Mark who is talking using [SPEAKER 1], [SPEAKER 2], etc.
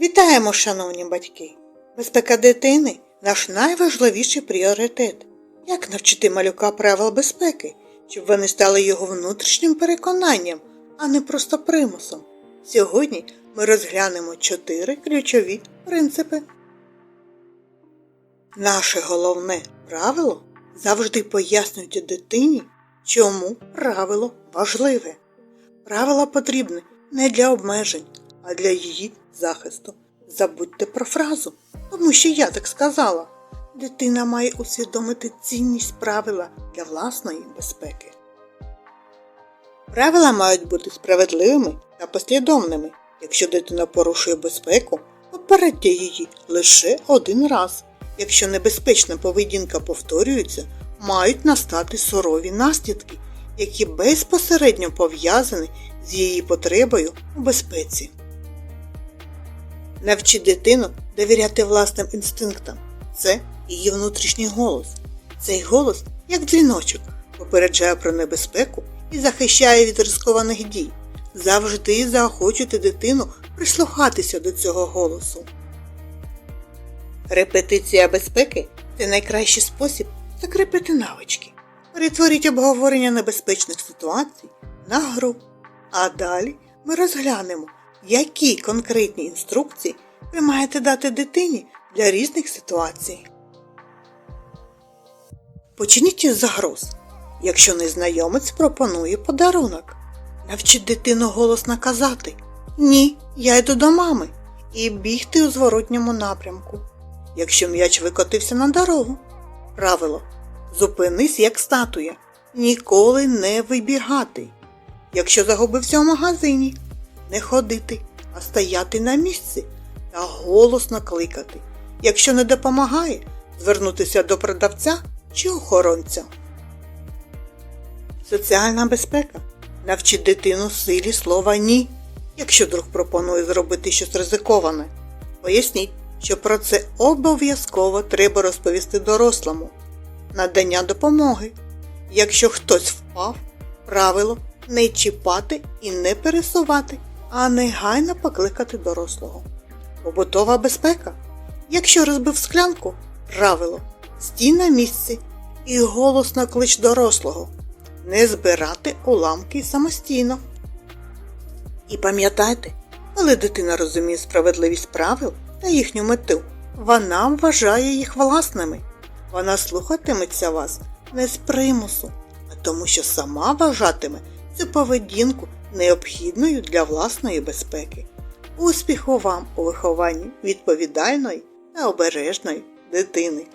[SPEAKER 1] Вітаємо, шановні батьки! Безпека дитини наш найважливіший пріоритет. Як навчити малюка правил безпеки, щоб вони стали його внутрішнім переконанням, а не просто примусом? Сьогодні ми розглянемо чотири ключові принципи. Наше головне правило завжди пояснювати дитині, чому правило важливе. Правила потрібні не для обмежень, а для її захисту. Забудьте про фразу, тому що я так сказала. Дитина має усвідомити цінність правила для власної безпеки. Правила мають бути справедливими та послідовними. Якщо дитина порушує безпеку, попередьте її лише один раз. Якщо небезпечна поведінка повторюється, мають настати сурові наслідки, які безпосередньо пов'язані з її потребою у безпеці. Навчи дитину довіряти власним інстинктам. Це її внутрішній голос. Цей голос, як дзвіночок, попереджає про небезпеку і захищає від ризикованих дій. Завжди заохочуйте дитину прислухатися до цього голосу. Репетиція безпеки це найкращий спосіб закріпити навички. Перетворіть обговорення небезпечних ситуацій на гру. А далі ми розглянемо, які конкретні інструкції ви маєте дати дитині для різних ситуацій. Почніть із загроз. Якщо незнайомець пропонує подарунок, навчіть дитину голосно казати Ні, я йду до мами і бігти у зворотньому напрямку. Якщо м'яч викотився на дорогу. Правило. Зупинись як статуя. Ніколи не вибігати. Якщо загубився в магазині, не ходити, а стояти на місці та голосно кликати. Якщо не допомагає, звернутися до продавця чи охоронця. Соціальна безпека. Навчить дитину силі слова ні, якщо друг пропонує зробити щось ризиковане. Поясніть, що про це обов'язково треба розповісти дорослому. Надання допомоги. Якщо хтось впав, правило не чіпати і не пересувати, а негайно покликати дорослого. Побутова безпека. Якщо розбив склянку, правило стій на місці і голосно клич дорослого. Не збирати уламки самостійно. І пам'ятайте, коли дитина розуміє справедливість правил та їхню мету, вона вважає їх власними. Вона слухатиметься вас не з примусу, а тому, що сама вважатиме цю поведінку необхідною для власної безпеки. Успіху вам у вихованні відповідальної та обережної дитини!